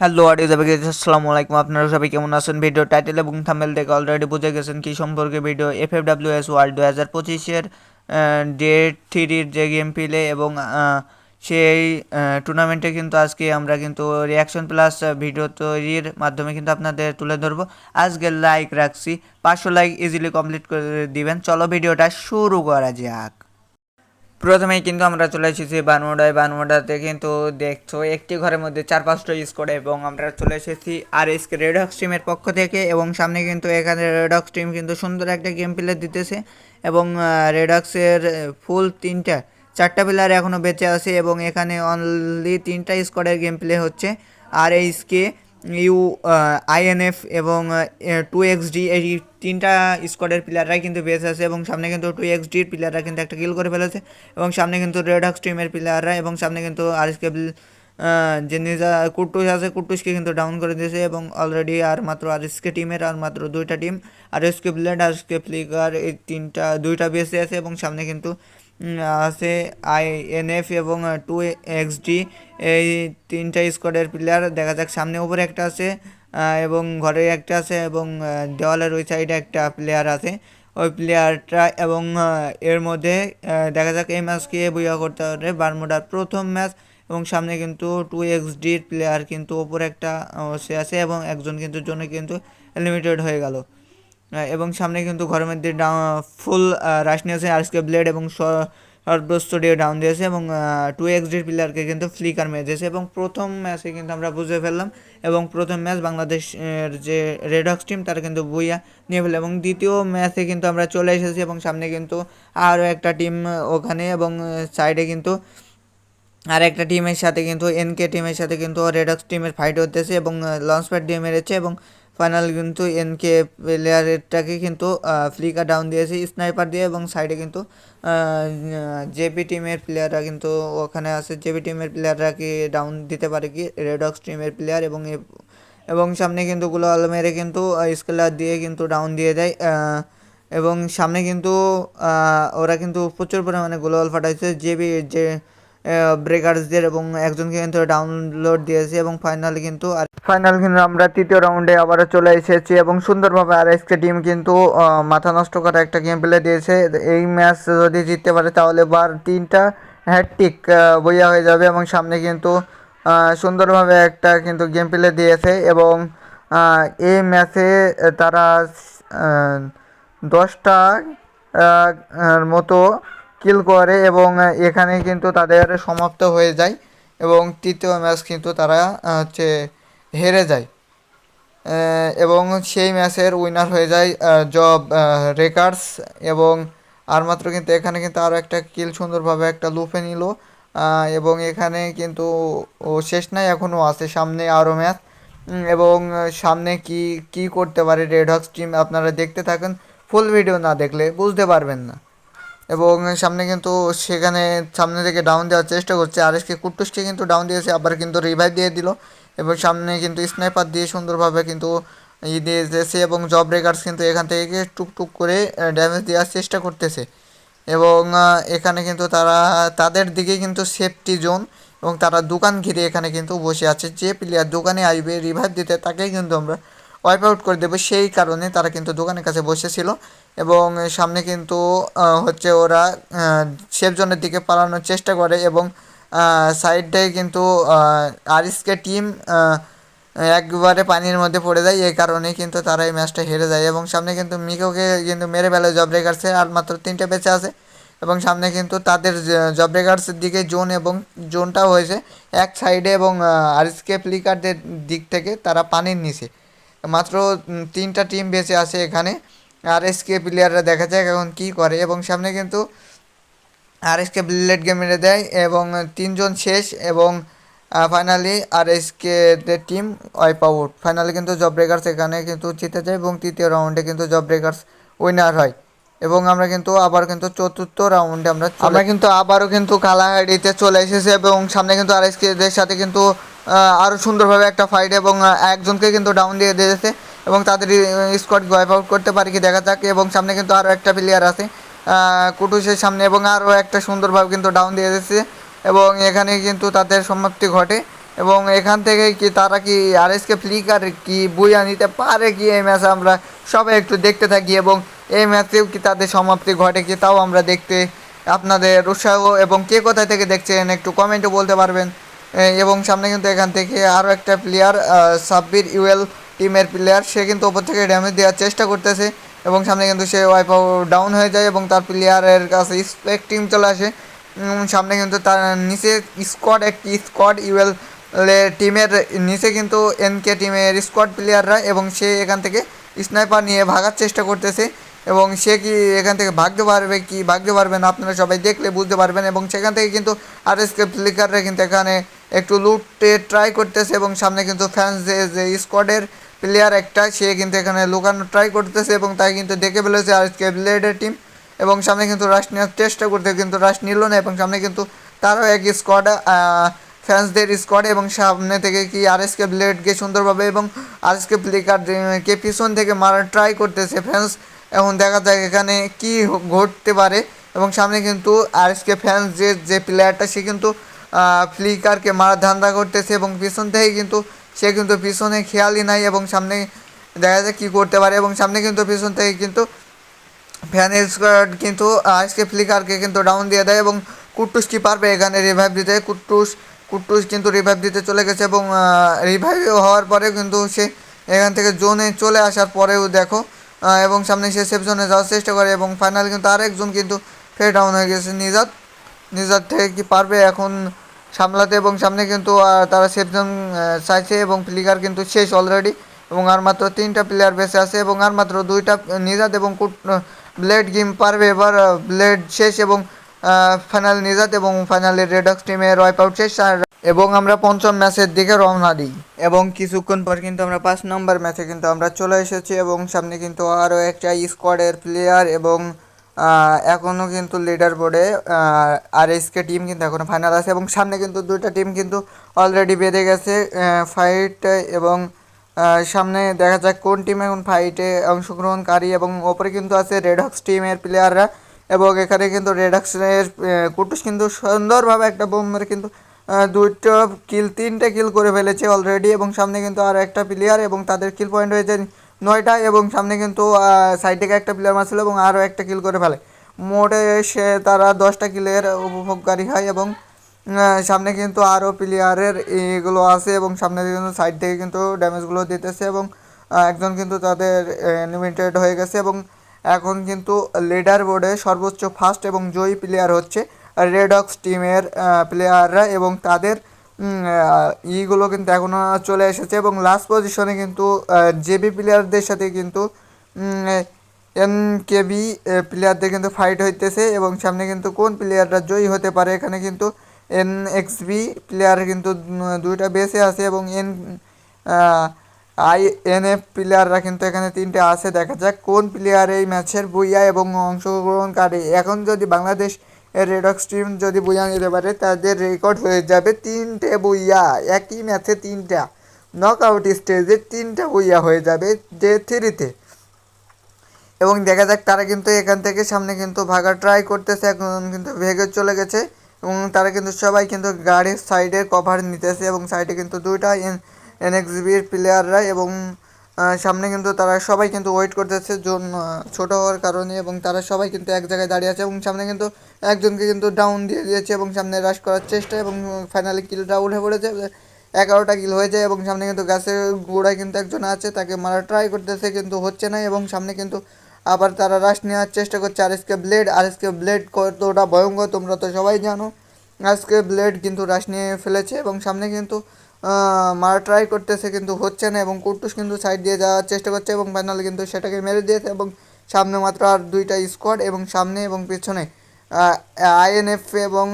Hello আরে যাবে আসসালামু আলাইকুম আপনারা সবাই কেমন আছেন? ভিডিও টাইটেল এবং থাম্বনেল দেখে অলরেডি বুঝে গেছেন কি সম্পর্কে video F F W S world দু হাজার পঁচিশের ডে থ্রির যে গেম প্লে এবং সেই টুর্নামেন্টে কিন্তু আজকে আমরা কিন্তু রিয়াকশন প্লাস ভিডিও তৈরির মাধ্যমে কিন্তু আপনাদের তুলে ধরবো। আজকে লাইক রাখছি। পাঁচশো লাইক ইজিলি কমপ্লিট করে দিবেন। চলো ভিডিওটা শুরু করা যাক। প্রথমেই কিন্তু আমরা চলে এসেছি বানমোডায়। বানমোডাতে কিন্তু দেখছ, একটি ঘরের মধ্যে চার, পাঁচটা স্কোয়াড এবং আমরা চলে এসেছি আর এস কে রেডক্স টিমের পক্ষ থেকে এবং সামনে কিন্তু এখানে রেডক্স টিম কিন্তু সুন্দর একটা গেম প্লে দিতেছে এবং রেডক্সের ফুল তিনটা, চারটা প্লেয়ার এখনও বেঁচে আছে এবং এখানে অনলি তিনটা স্কোয়াডের গেম প্লে হচ্ছে। আর এইচ কে ইউ আইএনএফ এবং টু এক্স ডি এই তিনটা স্কোয়াডের প্লেয়াররাই কিন্তু বেঁচে আছে এবং সামনে কিন্তু টু এক্স ডির প্লেয়াররা কিন্তু একটা কিল করে ফেলেছে এবং সামনে কিন্তু রেড হক্স টিমের প্লেয়াররা এবং সামনে কিন্তু আর এস কেবল যে নিজা, কুটুস আছে, কুটুসকে কিন্তু ডাউন করে দিয়েছে এবং অলরেডি আর মাত্র আর এস কে টিমের আর মাত্র দুইটা টিম আর এস কে ব্লেড আর এস কে ফ্লিকার এই তিনটা, দুইটা বেসে আছে এবং সামনে কিন্তু আছে আই এন এফ এবং টু এক্স ডি এই তিনটা স্কোয়াডের প্লেয়ার দেখা যাক, সামনে উপরে একটা আছে এবং ঘরে একটা আছে এবং দেওয়ালের ওই সাইডে একটা প্লেয়ার আছে। ওই প্লেয়ারটা এবং এর মধ্যে দেখা যাক এই ম্যাচকে বুয়া করতে পারে বারমুডার প্রথম ম্যাচ এবং সামনে কিন্তু টু এক্স ডির প্লেয়ার কিন্তু ওপরে একটা সে আছে এবং একজন কিন্তু জন্য কিন্তু লিমিটেড হয়ে গেল। এবং সামনে কিন্তু ঘরের মধ্যে ফুল রাশ নিয়েছে আরসকে ব্লেড এবং স- সর্বোচ্চ ডাউন দিয়েছে এবং টু এক্স ডির প্লেয়ারকে কিন্তু ফ্লিকার মেরে দিয়েছে এবং প্রথম ম্যাচে কিন্তু আমরা বুঝে ফেললাম এবং প্রথম ম্যাচ বাংলাদেশের যে রেড হক্স টিম তারা কিন্তু বইয়া নিয়ে ফেলল এবং দ্বিতীয় ম্যাচে কিন্তু আমরা চলে এসেছি এবং সামনে কিন্তু আরও একটা টিম ওখানে এবং সাইডে কিন্তু আর একটা টিমের সাথে কিন্তু এনকে টিমের সাথে কিন্তু রেডক্স টিমের ফাইট হতেছে এবং লঞ্চ প্যাড দিয়ে মেরেছে এবং ফাইনাল কিন্তু এনকে প্লেয়ারটাকে কিন্তু ফ্লিকার ডাউন দিয়েছে স্নাইপার দিয়ে এবং সাইডে কিন্তু জেপি টিমের প্লেয়াররা কিন্তু ওখানে আছে। জেপি টিমের প্লেয়াররা কি ডাউন দিতে পারে কি? রেডক্স টিমের প্লেয়ার এবং এবং সামনে কিন্তু গুলাল মেরে কিন্তু স্কেলার দিয়ে কিন্তু ডাউন দিয়ে দেয় এবং সামনে কিন্তু ওরা কিন্তু প্রচুর পরিমাণে গোলওয়াল ফাটাইছে। যে বি- যে ব্রেকার্সদের এবং একজনকে কিন্তু ডাউনলোড দিয়েছে এবং ফাইনালি কিন্তু আর ফাইনাল কিন্তু আমরা তৃতীয় রাউন্ডে আবারও চলে এসেছি এবং সুন্দরভাবে আর এসকে টিম কিন্তু মাথা নষ্ট করা একটা গেম প্লে দিয়েছে। এই ম্যাচ যদি জিততে পারে তাহলে বার তিনটা হ্যাটটিক বইয়া হয়ে যাবে এবং সামনে কিন্তু সুন্দরভাবে একটা কিন্তু গেম প্লে দিয়েছে এবং এই ম্যাচে তারা দশটা মতো কিল করে এবং এখানে কিন্তু তাদের সমাপ্ত হয়ে যায় এবং তৃতীয় ম্যাচ কিন্তু তারা হচ্ছে হেরে যায়। এবং সেই ম্যাচের উইনার হয়ে যায় জব রেকার্স এবং আর মাত্র কিন্তু এখানে কিন্তু আরও একটা কিল সুন্দরভাবে একটা লুফে নিল। এবং এখানে কিন্তু ও শেষ নাই এখনও আছে সামনে আরও ম্যাচ এবং সামনে কি কি করতে পারে রেড হক্স টিম আপনারা দেখতে থাকেন। ফুল ভিডিও না দেখলে বুঝতে পারবেন না। এবং সামনে কিন্তু সেখানে সামনে থেকে ডাউন দেওয়ার চেষ্টা করছে। আর এসকে কুট্টুসকে কিন্তু ডাউন দিয়েছে, আবার কিন্তু রিভাইভ দিয়ে দিল। এবং সামনে কিন্তু স্নাইপার দিয়ে সুন্দরভাবে কিন্তু ই দিয়ে দিয়েছে এবং জব ব্রেকার্স কিন্তু এখান থেকে টুকটুক করে ড্যামেজ দেওয়ার চেষ্টা করতেছে। এবং এখানে কিন্তু তারা, তাদের দিকে কিন্তু সেফটি জোন এবং তারা দোকান ঘিরে এখানে কিন্তু বসে আছে। যে প্লেয়ার দোকানে আসবে রিভাইভ দিতে, তাকেই কিন্তু আমরা ওয়াইপ আউট করে দেবে সেই কারণে তারা কিন্তু দোকানের কাছে বসেছিল এবং সামনে কিন্তু হচ্ছে ওরা সেফ জোনের দিকে পালানোর চেষ্টা করে এবং সাইডটায় কিন্তু আরিসকে টিম একবারে পানির মধ্যে পড়ে যায়। এই কারণেই কিন্তু তারা এই ম্যাচটা হেরে যায় এবং সামনে কিন্তু মিকোকে কিন্তু মেরে ফেলে জব রেগার্সে আর মাত্র তিনটে বেঁচে আছে এবং সামনে কিন্তু তাদের জব রেগার্সের দিকে জোন এবং জোনটাও হয়েছে। এক সাইডে এবং আরিসকে ফ্লিকারদের দিক থেকে তারা পানির নিচে। মাত্র তিনটা টিম বেঁচে আছে এখানে। আর এস কে প্লেয়াররা দেখা যাক এখন কী করে। এবং সামনে কিন্তু R S K blade game মেরে দেয় এবং তিনজন শেষ এবং finally R S K team wipe out finally কিন্তু জব ব্রেকার্স এখানে কিন্তু জিতে যায় এবং তৃতীয় রাউন্ডে কিন্তু জব ব্রেকার্স উইনার হয়। এবং আমরা কিন্তু আবার কিন্তু চতুর্থ রাউন্ডে আমরা আমরা কিন্তু আবারও কিন্তু কালাহাড়িতে চলে এসেছি এবং সামনে কিন্তু আর এস দের সাথে কিন্তু আরও সুন্দরভাবে একটা ফাইট এবং একজনকে কিন্তু ডাউন দিয়ে দিয়েছে এবং তাদের স্কোয়াড ওয়াইপ আউট করতে পারি কি দেখা যাক এবং সামনে কিন্তু আরও একটা প্লেয়ার আছে। কুটুসের সামনে এবং আরও একটা সুন্দরভাবে কিন্তু ডাউন দিয়ে দিয়েছে এবং এখানে কিন্তু তাদের সমাপ্তি ঘটে এবং এখান থেকে কি তারা কি আর এস কে ফ্লিকার কি বুয়া নিতে পারে কি এই ম্যাচে আমরা সবাই একটু দেখতে থাকি এবং এই ম্যাচেও কি তাদের সমাপ্তি ঘটে কি তাও আমরা দেখতে আপনাদের উৎসাহ এবং কে কোথায় থেকে দেখছেন একটু কমেন্টে বলতে পারবেন। এবং সামনে কিন্তু এখান থেকে আরও একটা প্লেয়ার সাব্বির ইউএল টিমের প্লেয়ার সে কিন্তু ওপর থেকে ড্যামেজ দেওয়ার চেষ্টা করতেছে এবং সামনে কিন্তু সে ওয়াইপ ডাউন হয়ে যায় এবং তার প্লেয়ারের কাছে স্পেক টিম চলে আসে। সামনে কিন্তু তার নিচে স্কোয়াড একটি স্কোয়াড ইউএল টিমের নিচে কিন্তু এনকে টিমের স্কোয়াড প্লেয়াররা এবং সে এখান থেকে স্নাইপার নিয়ে ভাগার চেষ্টা করতেছে। এবং সে কি এখান থেকে ভাগতে পারবে কি? ভাগতে পারবে না, আপনারা সবাই দেখলে বুঝতে পারবেন এবং সেখান থেকে কিন্তু আর এস কে কিন্তু এখানে একটু লুটতে ট্রাই করতেছে এবং সামনে কিন্তু ফ্যান্স যে স্কোয়াডের প্লেয়ার একটা, সে কিন্তু এখানে লুকানো ট্রাই করতেছে এবং তাই কিন্তু দেখে ফেলেছে আর কে ব্লেডের টিম এবং সামনে কিন্তু রাশ নেওয়ার চেষ্টা করতে কিন্তু রাশ নিল না এবং সামনে কিন্তু তারও এক স্কোয়াড ফ্যান্সদের স্কোয়াড এবং সামনে থেকে কি আর এস কে ব্লেডকে সুন্দরভাবে এবং আর এস কে প্লেকার কে পিছন থেকে মারার ট্রাই করতেছে ফ্যান্স এখন দেখা যাক এখানে কি ঘটতে পারে। এবং সামনে কিন্তু আর এস কে ফ্যান্স যে যে প্লেয়ারটা সে কিন্তু ফ্লিকারকে মারার ধান্দা করতেছে এবং পিছন থেকে কিন্তু, সে কিন্তু পিছনে খেয়ালই নাই এবং সামনে দেখা যাক কী করতে পারে এবং সামনে কিন্তু পিছন থেকে কিন্তু ফ্যানের স্কোয়াড কিন্তু আজকে ফ্লিকারকে কিন্তু ডাউন দিয়ে দেয় এবং কুট্টুস কি পারবে এখানে রিভাইভ দিতে? কুট্টুস কুট্টুস কিন্তু রিভাইভ দিতে চলে গেছে এবং রিভাইভ হওয়ার পরে কিন্তু সে এখান থেকে জোনে চলে আসার পরেও দেখো এবং সামনে সে সেফ জোনে যাওয়ার চেষ্টা করে এবং ফাইনাল কিন্তু আরেকজন কিন্তু ফের ডাউন হয়ে গেছে নিজাত। নিজাত থেকে কি পারবে এখন সামলাতে এবং সামনে কিন্তু তারা সেফ জোন চাইছে এবং ফ্লিকার কিন্তু শেষ অলরেডি এবং আর মাত্র তিনটা প্লেয়ার বেঁচে আছে এবং আর মাত্র দুইটা, নিজাত এবং কুট ব্লেড গেম পারবে। এবার ব্লেড শেষ এবং ফাইনাল নিজাত এবং ফাইনালে রেডক্স টিমের ওয়াইপ আউট শেষ। আর এবং আমরা পঞ্চম ম্যাচের দিকে রওনা দিই। এবং কিছুক্ষণ পর কিন্তু আমরা পাঁচ নম্বর ম্যাচে কিন্তু আমরা চলে এসেছি এবং সামনে কিন্তু আরও একটা স্কোয়াডের প্লেয়ার এবং এখনও কিন্তু লিডার বোর্ডে আর এসকে টিম কিন্তু এখনও ফাইনাল আছে এবং সামনে কিন্তু দুইটা টিম কিন্তু অলরেডি বেঁধে গেছে ফাইট এবং সামনে দেখা যাক কোন টিম এখন ফাইটে অংশগ্রহণকারী এবং ওপরে কিন্তু আছে রেডক্স টিমের প্লেয়াররা এবং এখানে কিন্তু রেডক্সের কুটুস কিন্তু সুন্দরভাবে একটা বোম মেরে কিন্তু দুটো কিল তিনটে কিল করে ফেলেছে অলরেডি এবং সামনে কিন্তু আর একটা প্লেয়ার এবং তাদের কিল পয়েন্ট হয়েছে নয়টা এবং সামনে কিন্তু সাইড থেকে একটা প্লেয়ার মারছিল এবং আরও একটা কিল করে ফেলে। মোটে সে তারা দশটা কিলের উপভোগকারী হয় এবং সামনে কিন্তু আরও প্লেয়ারের এগুলো আছে এবং সামনে কিন্তু সাইড থেকে কিন্তু ড্যামেজগুলো দিতেছে এবং একজন কিন্তু তাদের লিমিটেড হয়ে গেছে এবং এখন কিন্তু লিডার বোর্ডে সর্বোচ্চ ফার্স্ট এবং জয়ী প্লেয়ার হচ্ছে রেডক্স টিমের প্লেয়াররা এবং তাদের ইগুলো কিন্তু এখনও চলে এসেছে এবং লাস্ট পজিশনে কিন্তু জেবি প্লেয়ারদের সাথে কিন্তু এম কেবি প্লেয়ারদের কিন্তু ফাইট হইতেছে এবং সামনে কিন্তু কোন প্লেয়াররা জয়ী হতে পারে? এখানে কিন্তু এন এক্স বি প্লেয়ার কিন্তু দুইটা বেসে আছে এবং এন আই এন এফ প্লেয়াররা কিন্তু এখানে তিনটে আছে। দেখা যাক কোন প্লেয়ার এই ম্যাচের বুইয়া এবং অংশগ্রহণকারী। এখন যদি বাংলাদেশ রেডক্স টিম যদি বুইয়া নিতে পারে, তাদের রেকর্ড হয়ে যাবে তিনটে বুইয়া। একই ম্যাচে তিনটা। নক আউট স্টেজে তিনটা বুইয়া হয়ে যাবে ডে থ্রিতে এবং দেখা যাক তারা কিন্তু এখান থেকে সামনে কিন্তু ভাগার ট্রাই করতেছে, এখন কিন্তু ভেগে চলে গেছে। এবং তারা কিন্তু সবাই কিন্তু গাড়ির সাইডে কভার নিতেছে এবং সাইডে কিন্তু দুইটা এনএক্সবির প্লেয়াররা এবং সামনে কিন্তু তারা সবাই কিন্তু ওয়েট করতেছে জোন ছোট হওয়ার কারণে এবং তারা সবাই কিন্তু এক জায়গায় দাঁড়িয়ে আছে এবং সামনে কিন্তু একজনকে কিন্তু ডাউন দিয়ে দিয়েছে এবং সামনে রাশ করার চেষ্টা এবং ফাইনালি কিলটা উঠে পড়েছে। এগারোটা কিল হয়ে যায় এবং সামনে কিন্তু গাছের গোড়ায় কিন্তু একজন আছে, তাকে মারা ট্রাই করতেছে কিন্তু হচ্ছে না এবং সামনে কিন্তু আবার তারা রাশ নেওয়ার চেষ্টা করছে। আর এসকে ব্লেড আর এসকে ব্লেড কতটা ভয়ঙ্কর তোমরা তো সবাই জানো। আজকে ব্লেড কিন্তু রাশ নিয়ে ফেলেছে এবং সামনে কিন্তু মারা ট্রাই করতেছে কিন্তু হচ্ছে না এবং কুটুস কিন্তু সাইড দিয়ে যাওয়ার চেষ্টা করছে এবং ফাইনালি কিন্তু সেটাকে মেরে দিয়েছে এবং সামনে মাত্র আর দুইটা স্কোয়াড এবং সামনে এবং পিছনে আইএনএফ এবং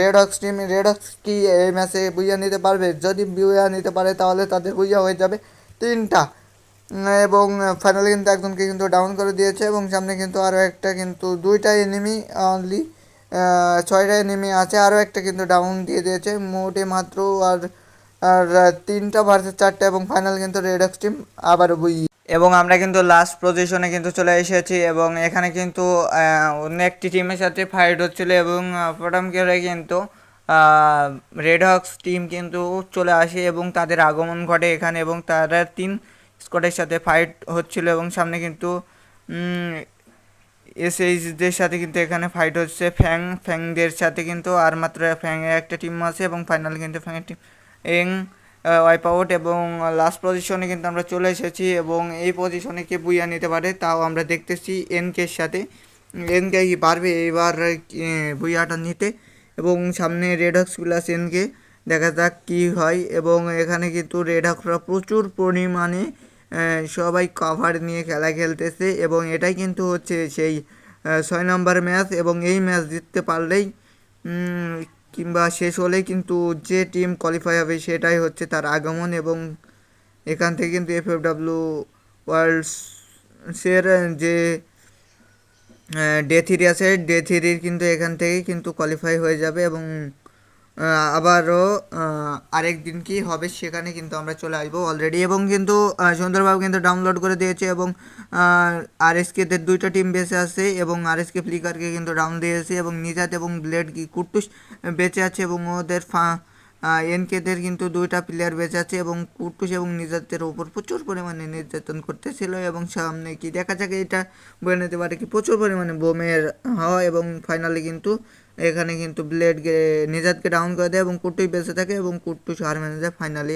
red hawks team red hawks কি এই ম্যাচে বুইয়া নিতে পারবে? যদি বুইয়া নিতে পারে তাহলে তাদের বুইয়া হয়ে যাবে তিনটা। এবং ফাইনালি কিন্তু একজনকে কিন্তু ডাউন করে দিয়েছে এবং সামনে কিন্তু আরও একটা কিন্তু দুইটা এনিমি অনলি ছয়টা এনিমি আছে আরও একটা কিন্তু ডাউন দিয়ে দিয়েছে। মোটে মাত্র আর আর তিনটা ভার্সেস চারটা এবং ফাইনাল কিন্তু রেডক্স টিম আবার বুই। এবং আমরা কিন্তু লাস্ট পজিশনে কিন্তু চলে এসেছি এবং এখানে কিন্তু অন্য একটি টিমের সাথে ফাইট হচ্ছিল এবং প্রথম খেলে কিন্তু রেড হক্স টিম কিন্তু চলে আসে এবং তাদের আগমন ঘটে এখানে এবং তারা তিন স্কোয়াডের সাথে ফাইট হচ্ছিল এবং সামনে কিন্তু এসএইচদের সাথে কিন্তু এখানে ফাইট হচ্ছে। ফ্যাং ফ্যাংদের সাথে কিন্তু আর মাত্র ফ্যাংয়ের একটা টিম আছে এবং ফাইনাল কিন্তু ফ্যাংয়ের টিম ওয়াইপ আউট এবং লাস্ট পজিশনে কিন্তু আমরা চলে এসেছি এবং এই পজিশনে কে বুইয়া নিতে পারে তাও আমরা দেখতেছি এনকের সাথে। এনকে কি পারবে এবার বুইয়াটা নিতে এবং সামনে রেড হক্সগুলো আছে এনকে দেখা যাক কী হয় এবং এখানে কিন্তু রেড হক্সরা প্রচুর পরিমাণে সবাই কভার নিয়ে খেলা খেলতেছে এবং এটাই কিন্তু হচ্ছে সেই ছয় নম্বর ম্যাচ এবং এই ম্যাচ জিততে পারলেই কিংবা শেষ হলেই কিন্তু যে টিম কোয়ালিফাই হবে সেটাই হচ্ছে তার আগমন এবং এখান থেকে কিন্তু এফ এফ ডাব্লিউ ওয়ার্ল্ডসের যে ডে থ্রি আছে ডে থ্রির কিন্তু এখান থেকেই কিন্তু কোয়ালিফাই হয়ে যাবে এবং আবারও আরেক দিন কি হবে সেখানে কিন্তু আমরা চলে আসব অলরেডি এবং কিন্তু সুন্দরবাবু কিন্তু ডাউনলোড করে দিয়েছে এবং আর এস কেদের দুইটা টিম বেঁচে আছে এবং আর এস কে ফ্লিকারকে কিন্তু ডাউন দিয়েছে এবং নিজাত এবং ব্লেড কুট্টুস বেঁচে আছে এবং ওদের ফা এনকেদের কিন্তু দুইটা প্লেয়ার বেঁচে আছে এবং কুট্টুস এবং নিজাতের ওপর প্রচুর পরিমাণে নির্যাতন করতেছিল এবং সামনে কি দেখা যাক এটা বয়ে নিতে পারে কি প্রচুর পরিমাণে বোমের হাওয়া এবং ফাইনালি কিন্তু এখানে কিন্তু ব্লেডকে, নিজাতকে ডাউন করে দেয় এবং কুট্টুই বেঁচে থাকে এবং কুট্টু হার মেনে যায় ফাইনালি